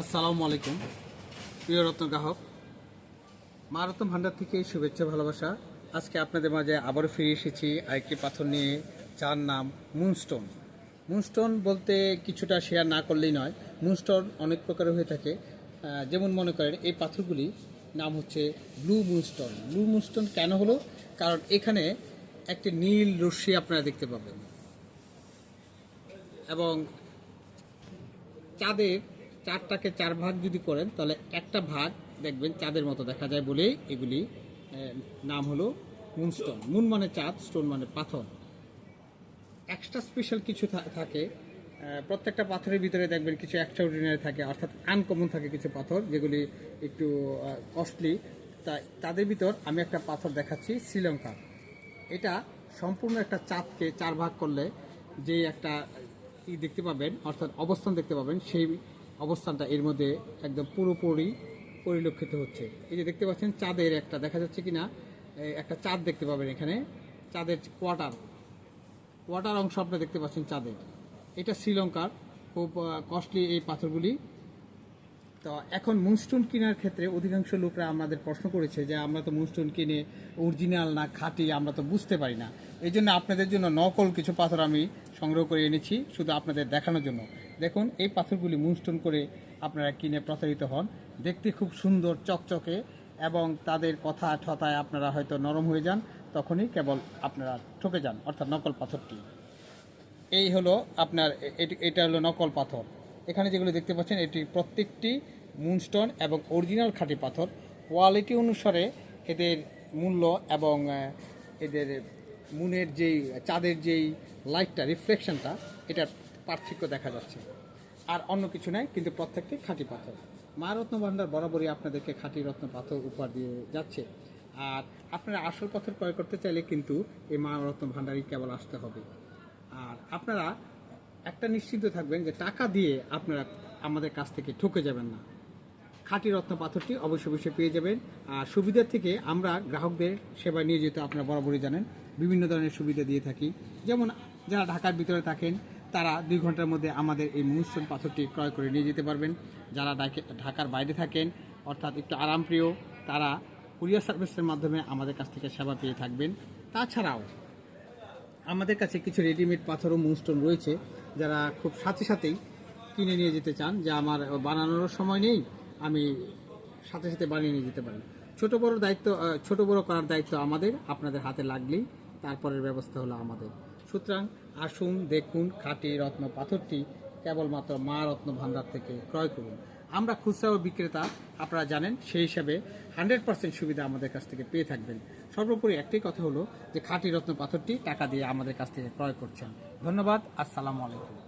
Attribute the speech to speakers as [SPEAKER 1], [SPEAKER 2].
[SPEAKER 1] আসসালামু আলাইকুম। প্রিয় রত্ন গ্রাহক মা রত্ন ভান্ডার থেকে শুভেচ্ছা, ভালোবাসা। আজকে আপনাদের মাঝে আবারও ফিরে এসেছি আরেকটি পাথর নিয়ে, যার নাম মুনস্টোন। মুনস্টোন বলতে কিছুটা শেয়ার না করলেই নয়, মুনস্টোন অনেক প্রকারের হয়ে থাকে। যেমন মনে করেন, এই পাথরগুলি নাম হচ্ছে ব্লু মুনস্টোন। ব্লু মুনস্টোন কেন হলো? কারণ এখানে একটি নীল রশ্মি আপনারা দেখতে পাবেন। এবং চাঁদের চারটাকে চার ভাগ যদি করেন, তাহলে একটা ভাগ দেখবেন চাঁদের মতো দেখা যায় বলেই এগুলি নাম হলো মুনস্টোন। মুন মানে চাঁদ, স্টোন মানে পাথর। এক্সট্রা স্পেশাল কিছু থাকে। প্রত্যেকটা পাথরের ভিতরে দেখবেন কিছু এক্সট্রাঅর্ডিনারি থাকে, অর্থাৎ আনকমন থাকে কিছু পাথর যেগুলি একটু কস্টলি তা তাদের ভিতর আমি একটা পাথর দেখাচ্ছি, শ্রীলঙ্কা। এটা সম্পূর্ণ একটা চাঁদকে চার ভাগ করলে যে একটা ই দেখতে পাবেন, অর্থাৎ অবস্থান দেখতে পাবেন, সেই অবস্থানটা এর মধ্যে একদম পুরোপুরি পরিলক্ষিত হচ্ছে। এই যে দেখতে পাচ্ছেন, চাঁদের একটা, দেখা যাচ্ছে কিনা এই একটা চাঁদ দেখতে পাবেন এখানে, চাঁদের কোয়ার্টার। ওয়াটার অংশ আপনি দেখতে পাচ্ছেন চাঁদের। এটা শ্রীলঙ্কার, খুব কস্টলি এই পাথরগুলি। তো এখন মুনস্টোন কেনার ক্ষেত্রে অধিকাংশ লোকরা আমাদের প্রশ্ন করেছে যে আমরা তো মুনস্টোন কিনে অরিজিনাল না খাঁটি, আমরা তো বুঝতে পারি না। এই জন্য আপনাদের জন্য নকল কিছু পাথর আমি সংগ্রহ করে এনেছি, শুধু আপনাদের দেখানোর জন্য। দেখুন, এই পাথরগুলি মুনস্টোন করে আপনারা কিনে প্রচারিত হন। দেখতে খুব সুন্দর, চকচকে, এবং তাদের কথা ঠতায় আপনারা হয়তো নরম হয়ে যান, তখনই কেবল আপনারা ঠকে যান, অর্থাৎ নকল পাথরটি। এই হলো আপনার এটি- এটা হলো নকল পাথর। এখানে যেগুলো দেখতে পাচ্ছেন, এটি প্রত্যেকটি মুনস্টোন এবং অরিজিনাল খাঁটি পাথর। কোয়ালিটি অনুসারে এদের মূল্য এবং এদের মুনের যেই, চাঁদের যেই লাইটটা, রিফ্লেকশনটা এটার পার্থক্য দেখা যাচ্ছে। আর অন্য কিছু নয় কিন্তু প্রত্যেকটি খাঁটি পাথর। মা রত্ন ভাণ্ডার বরাবরই আপনাদেরকে খাঁটি রত্ন পাথর উপহার দিয়ে যাচ্ছে। আর আপনারা আসল পাথর ক্রয় করতে চাইলে কিন্তু এই মা রত্ন ভাণ্ডারই কেবল আসতে হবে। আর আপনারা একটা নিশ্চিন্ত থাকবেন যে টাকা দিয়ে আপনারা আমাদের কাছ থেকে ঠকে যাবেন না। খাঁটি রত্ন পাথরটি অবশ্যই অবশ্যই পেয়ে যাবেন। আর সুবিধার থেকে আমরা গ্রাহকদের সেবা নিয়ে যেতে আপনারা বরাবরই জানেন। বিভিন্ন ধরনের সুবিধা দিয়ে থাকি। যেমন যারা ঢাকার ভিতরে থাকেন তারা দুই ঘণ্টার মধ্যে আমাদের এই মুনস্টোন পাথরটি ক্রয় করে নিয়ে যেতে পারবেন। যারা ঢাকে- ঢাকার বাইরে থাকেন, অর্থাৎ একটু আরামপ্রিয়, তারা কুরিয়ার সার্ভিসের মাধ্যমে আমাদের কাছ থেকে সেবা পেয়ে থাকবেন। তাছাড়াও আমাদের কাছে কিছু রেডিমেড পাথর ও মুনস্টোন রয়েছে, যারা খুব সাথে সাথেই কিনে নিয়ে যেতে চান, যে আমার বানানোর সময় নেই, আমি সাথে সাথে বানিয়ে নিয়ে যেতে পারি ছোট বড় দায়িত্ব ছোট বড় করার দায়িত্ব আমাদের, আপনাদের হাতে লাগলেই তারপরের ব্যবস্থা হলো আমাদের। সুতরাং আসুন, দেখুন, খাঁটি রত্ন পাথরটি কেবলমাত্র মা রত্ন ভান্ডার থেকে ক্রয় করুন। আমরা খুচরা ও বিক্রেতা, আপনারা জানেন, সেই হিসাবে হান্ড্রেড পার্সেন্ট সুবিধা আমাদের কাছ থেকে পেয়ে থাকবেন। সর্বোপরি একটি কথা হলো যে, খাঁটি রত্ন পাথরটি টাকা দিয়ে আমাদের কাছ থেকে ক্রয় করছেন। ধন্যবাদ, আসসালামু আলাইকুম।